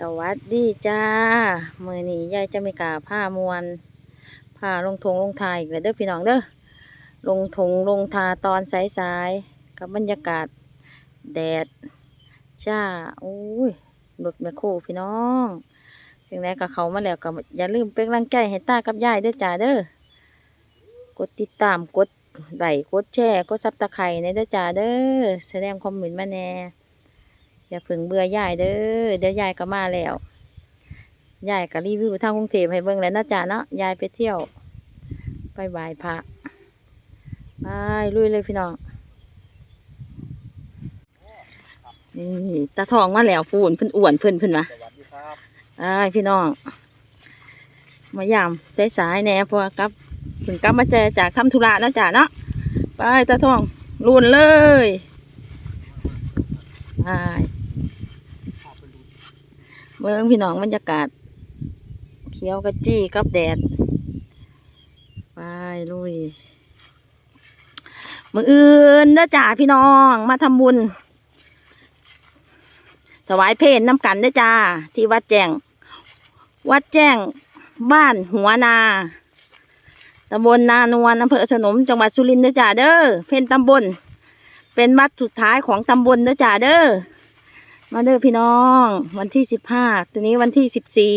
สวัสดีจ้ามือนี้ยายจะไม่กาผ้ามวนผ้าลงทงลงทายอีกแล้วเด้อพี่น้องเด้อลงทงลงทาตอนสายๆกับบรรยากาศแดดจ้าโอ้ยหลุดแม่โคพี่น้องถึงแม้กับเขามาแล้วก็อย่าลืมเป็นกำลังใจให้ตากับยายเด้อจ้าเด้อกดติดตามกดไลค์กดแชร์กดซับตะไคร้ในเด้อจ้าเด้อแสดงความเห็นมาแน่ อย่าเพิ่งเบื่อยายเด้อเดี๋ยวยายก็มาแล้วยายก็รีวิวทางกรุงเทพให้เบิ่งแล้วนะจ๊ะเนาะยายไปเที่ยว ไปไหว้พระไปลุยเลยพี่น้องนี่ตาทองมาแล้วฟูนเพิ่นอ้วนเพิ่นเพิ่นวะสวัสดีครับไอ้พี่น้อง มายามใจสายแน่พราะว่ากลับถึงกลับมาเจอจากทำธุระนาะจ๊ะเนาะไปตาทองลุนเลยไป เมืองพี่น้องบรรยากาศ เขียวกระจี้กับแดด ไปลุยมืออื่นเด้อจ้าพี่น้องมาทำบุญ ถวายเพลนน้ำกันเด้อจ้า ที่วัดแจ้ง วัดแจ้งบ้านหัวนาตำบลนานวลอำเภอสนมจังหวัดสุรินทร์เด้อจ้าเด้อเพนตำบล เป็นวัดสุดท้ายของตำบลเด้อจ้าเด้อ มาเด้อพี่น้อง วันที่สิบห้าตัวนี้วันที่สิบสี่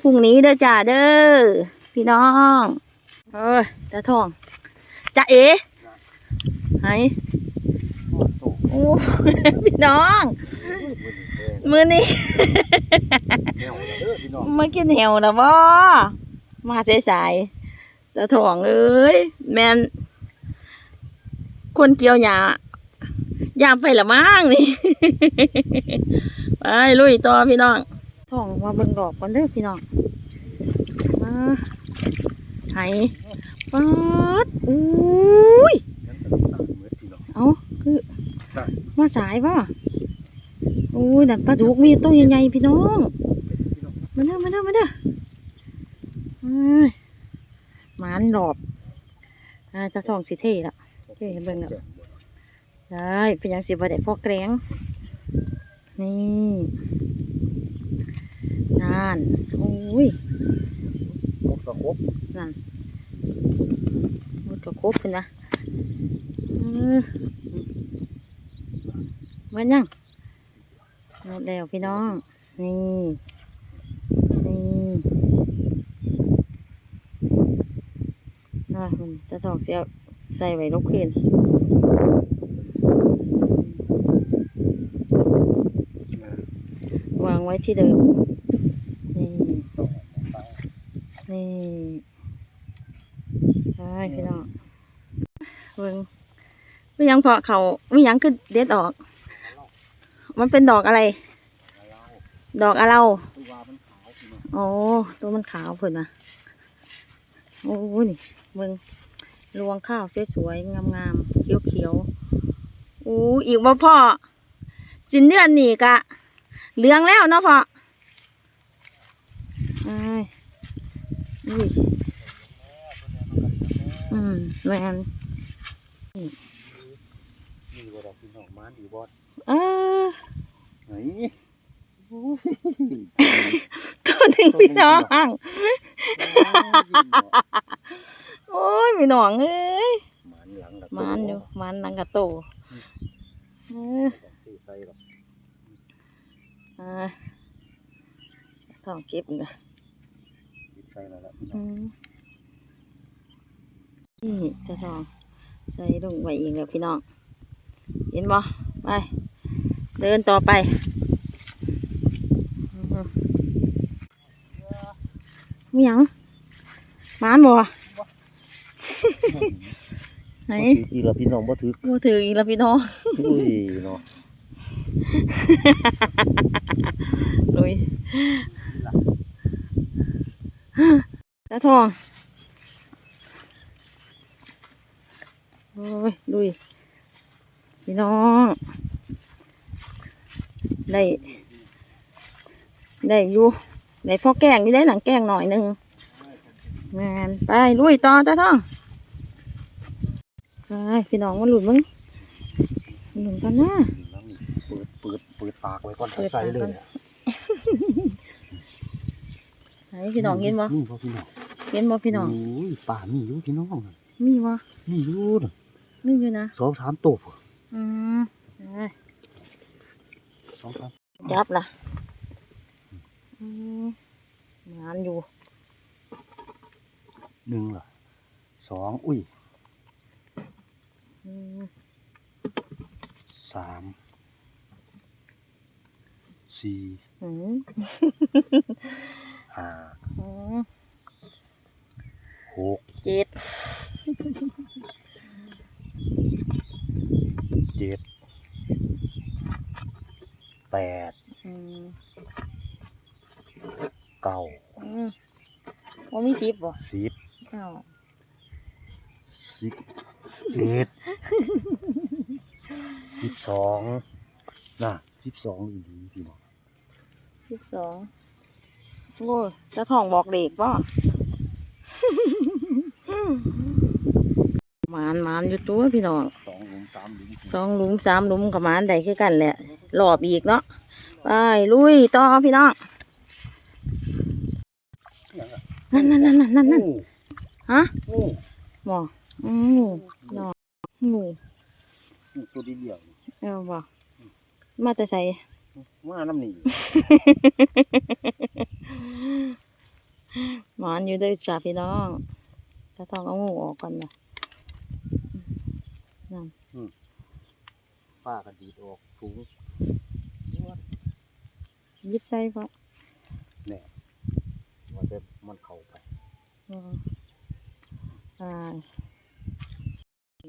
พรุ่งนี้เด้อจ้าเด้อพี่น้องเอ้ยตาทองจ้าเอ๋ไหนโอ้พี่น้องมือนี้แนวเด้อพี่อกินเหี่ยวนะบ่มาสายๆตาทองเอ้ยแมนคนเกี่ยวหญ้า ยามไปละมั่งนี่ ไปลุยต่อพี่น้องท่องมาเบิ่งดอกก่อนเด้อพี่น้องมาไหปัดอุ้ยเอ้าคือมาสายป่ะอุ้ยนั่นปลาดุกมีตัวใหญ่ๆพี่น้องมาเด้อมาเด้อมาเด้อหมานหลอบอ่าตาทองสิเท่ละเท่เบิ่งแล้ว ได้เป็นหยังสิบ่ได้พอแกรงนี่นั่นโอ้ยมกตะครบหมดก็ครบเพิ่นนะเออเหมือนยังหมดแล้วพี่น้อง นี่นี่อะมันจะตอกเสียใส่ไว้ลบคืน ไว้ที่เดิม นี่ นี่ไปพี่น้องเบิ่งไม่ยังพาะเขาไม่ยังคือเด็ดออก มันเป็นดอกอะไร ดอกอะไรตัววามันขาวองโอ้ตัวมันขาวเพิ่นนะโอ้นี่เบิ่งรวงข้าวสวยๆงามๆเขียวๆโอ้อีกว่าพ่อจินเดือนนี่กะ เหลืองแล้วเนาะพ่อไอ้ายอุ้ยอืมแมนนี่บ่ดอกพี่น้องมานดีบอสเออไหนตัวหนึ่งพี่น้อง โอ้ยพี่น้องเอ้ยหมันหลังละมันอยู่มันนังกะโตเออ ตีใส่หรอก อ่า ท้องเก็บอีกอะตีใส่แล้วล่ะพี่น้อืองมนี่จะทองใส่ลงไว้อีกแล้วพี่น้อง เห็นบ่ไป เดินต่อไปอืมมีหยังหมานบ่ไหนบ่ถืออีกแล้วพี่น้องบ่ถือบ่ถืออีกแล้วพี่น้องอุ้ยเนาะ ลุยตาทอง โอ้ยลุยพี่น้อง ได้ ได้อยู่ได้พอแกงอยู่ได้หนังแกงหน่อยหนึ่งแมนไปลุยต่อตาทองไปพี่น้องมาหลุดมึงหลุดกันนะ เปิดเปิดเปิดปากไว้ก่อนใส่เลยไหนพี่น้องเห็นบ่นี่บ่พี่น้องเห็นบ่พี่น้องโอ้ป่ามีอยู่พี่น้องมีบ่มีอยู่น่ะมีอยู่นะสองสามตัวอืมจับล่ะ หกเจ็ดเจ็ดแปดอืมเก้าอืมว่ามีสิบบ่สิบอ้าวสิบเอ็ดสิบสองน่ะสิบสองอีดีพี่น้องสิบสองโอ้ยจะท้องบอกเด็กบ่ หมานหมานอยู่ตัวพี่น้องสองหลุมสามหลุมสองหลุมสามหลุมกับหมานได้คือกันแหละรอบอีกเนาะไปลุยต่อพี่น้องนั่นนั่นนั่นนั่นนั่นนั่นฮะโอ้หมออืมงูน้องงูนี่ตัวเดียวเอาบ่มาแต่ใส่มาน้ำนี่หมานอยู่เด้วยจ้าพี่น้อง จะต้องเอางูออกก่อนนะป้ากระดีดออกถุงหยิบใส่ปะว่าจะมันเข้าไปอ๋ออ่า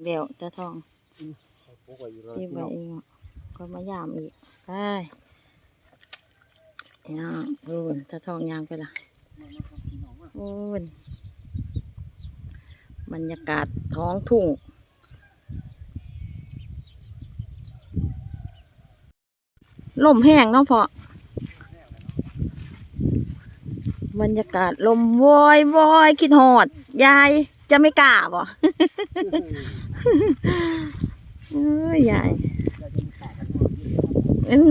เดี๋ยวจะทองพวกไว้อยู่แล้วที่พี่ไปน้องเองอะก็มายามอีกได้ย่างรูนจะทองยางไปละโอ้ย บรรยากาศท้องทุ่ง ลมแห้งเนาะพอบรรยากาศลมวอยวอยคิดหอด ยายจะไม่กล้าบ่เอ้ยยาย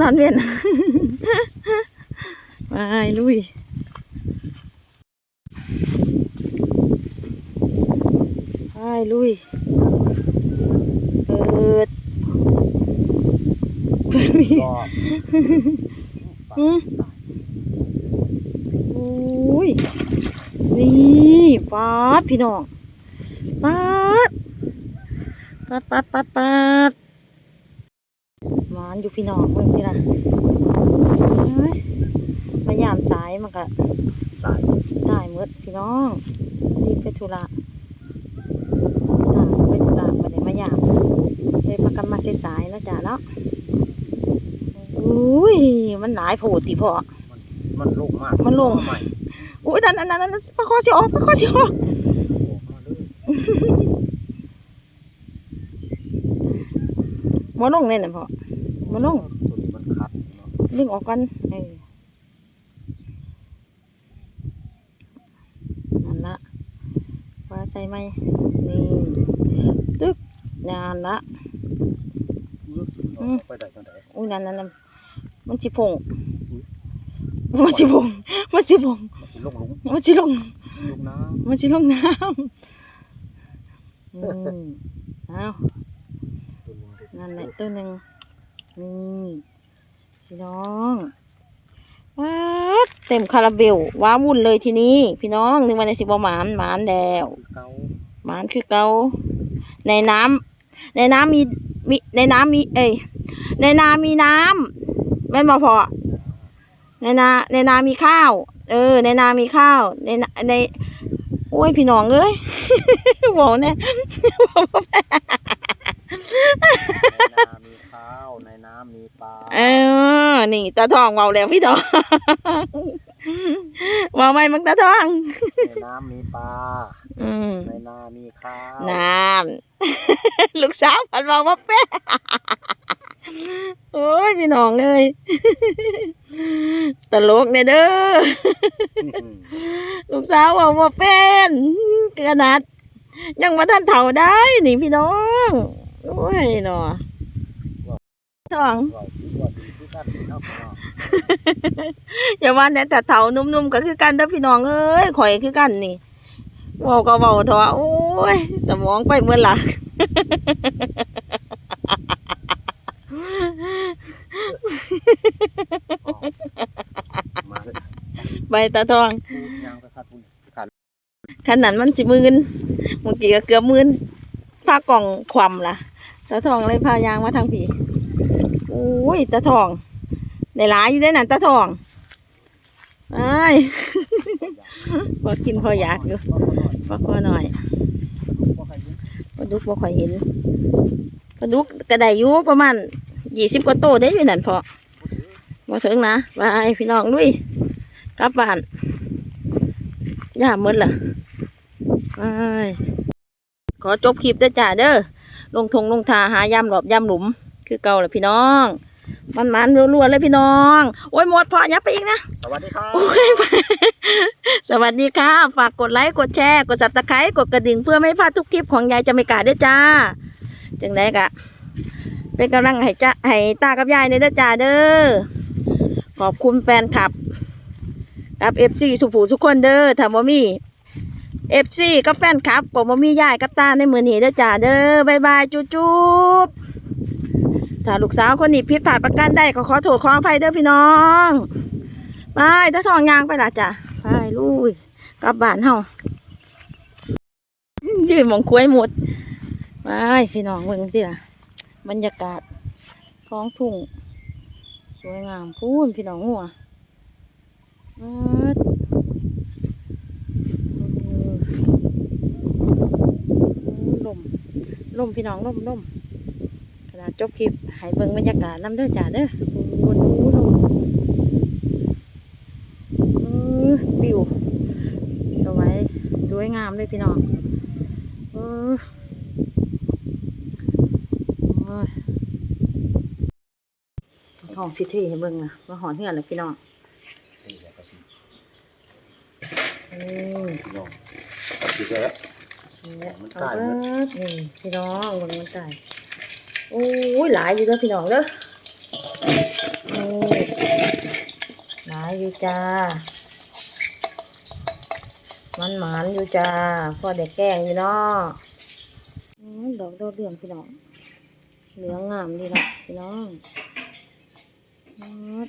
นอนเวียนไปลุยไป ลุย เปิดเปิดมีก็อืมโอ้ย นี่ป๊าดพี่น้องป๊าดปัดปัดปัดปัดหวานอยู่พี่น้องเมื่อกี้นะเอ้ยมายามสายมันก็ตายได้หมดพี่น้องรีบไปธุระอ่าไปธุระมาเลยมายามเลยประกัน มาสายๆแล้วจ้ะเนาะอุ้ยมันหลายโผดติพ่อมันลงมากมันลงใหม่อุ้ยนั่นนั่นนั่นนั่นปลาคอสิออกปลาคอสิออกออกมาเลยมาลงเนี่ยนะพ่อมาลงตัวนี้มันคัดเนาะดึงออกกันเออนั่นละปลาใส่ไหมนี่ตึกนั่นละอืม ไปได้จังไดอุ้ยนั่นนั่นนั่นมันสิพงมันสิพงมันสิพงมันสิลงหลุมมันสิลงลงน้มันสิลงน้ำอืมเอาำตัวนึงเด็กนั่นแหละตัวหนึ่งนี่พี่น้องว้าดเต็มคาราเบลว้าวุ่นเลยทีนี้ พี่น้องนึกว่าในสิบหมานหมานแล้วคือเก่าหมานคือเกาในน้ำในน้ำมีมีในน้ำมีเอ้ย ในนามีน้ำไม่นมาพอในนาในนามีข้าว เออ ในนามีข้าว ในนาในโอ้ยพี่น้องเอ้ยบอกเนี่ยในนามีข้าวในน้ำมีปลาเออ นี่ตาทองเมาแล้วพี่ทองเมาไหมมังตาทอง ในน้ำมีปลาอืมในนามีข้าวน้ำลูกสาวผันบอกว่าแป๊ะ โอ้ยพี่น้องเลยตลกเนี่ยเด้อลูกสาวบอกว่าเป็นขนาด ยังมาท่านเถ่าได้ นี่พี่น้องโอ้ยเนาะทองว่าคิดว่าดีคือกันเนาะพี่น้องอย่าว่าแต่แต่เถานุ่มๆก็คือกันเด้อพี่น้องเอ้ยข่อยคือกันนี่เว้าก็เว้าเถอะโอ้ยสมองไปเมื่อหลัก มาเลย ใบตาทองพูดยางไปขาดทุนขาดขนาดมันสิมืนบางทีก็เกือบมืนผ้ากล่องความล่ะตาทองเลยพายางมาทางผีโอ้ยตาทองได้หลายอยู่ได้อนั่นตาทองไอ้ายพอกินพออยากอยู่พอก็หน่อยปลาดุกบ่ค่อยเห็นปลาดุกกระไดอยู่ประมาณยี่สิบกว่าโตได้อยู่นั่นพอมาถึงนะบายพี่น้องลุย กลับบ้านย่าหมดล่ะไปขอจบคลิปเด้อจ้าเด้อลงทงลงทาหายำหลอบยำหลุม คือเก่าเลยพี่น้อง มันมันๆรัวๆเลยพี่น้อง โอ้ยหมดพอยับไปอีกนะสวัสดีครับโอ้ยสวัสดีค่ะ ฝากกดไลค์กดแชร์ กดสับตะไคร้กดกระดิ่งเพื่อไม่พลาดทุกคลิปของยายจะไม่กาด้วยจ้าจังไดกะเป็นกำลังให้จ้าให้ตากับยายในเด้อจ้าเด้อขอบคุณแฟนคลับ กับเอฟซีสุผูสุคนเด้อถ้าบ่มีเอฟซีกับแฟนคลับผมบ่มียายกับตาในมือนี้เด้อจ้าเด้อบายบายจุ๊จุ๊บถ้าลูกสาวคนนี้ผิดพลาประกันได้ก็ขอโทษขออภัยเด้อพี่น้องไปถ้าทองยางไปละจ้ะไปลุยกลับบ้านเฮายืนมองคุ้ยหมดไปพี่น้องเบิ่งสิล่ะบรรยากาศท้องทุ่ง สวยงามพูนพี่น้องหัว ลมลมพี่น้องลมลมขนาดจบคลิปให้เบิ่งบรรยากาศน้ำเด้อจ้าเด้อโอ้โหลมเออวิวสวยสวยงามเลยพี่น้องเออโอ้ยทองสิเทให้เบิ่งนะมาหอนเหือนเลยพี่น้อง เออพี่น้องดีแล้วเนี่ยมันเอาตายเบิดนี่พี่น้องเบิ่งมันตายโอ้ยหลายอยู่เด้อพี่น้องเด้อโอ้ยหลายอยู่จ้ามันหมานอยู่จ้าพ่อเด็กแกล้งอยู่เนาะอืมดอกดอกเดือนพี่น้องเหลืองงามดีเนะพี่น้องอืม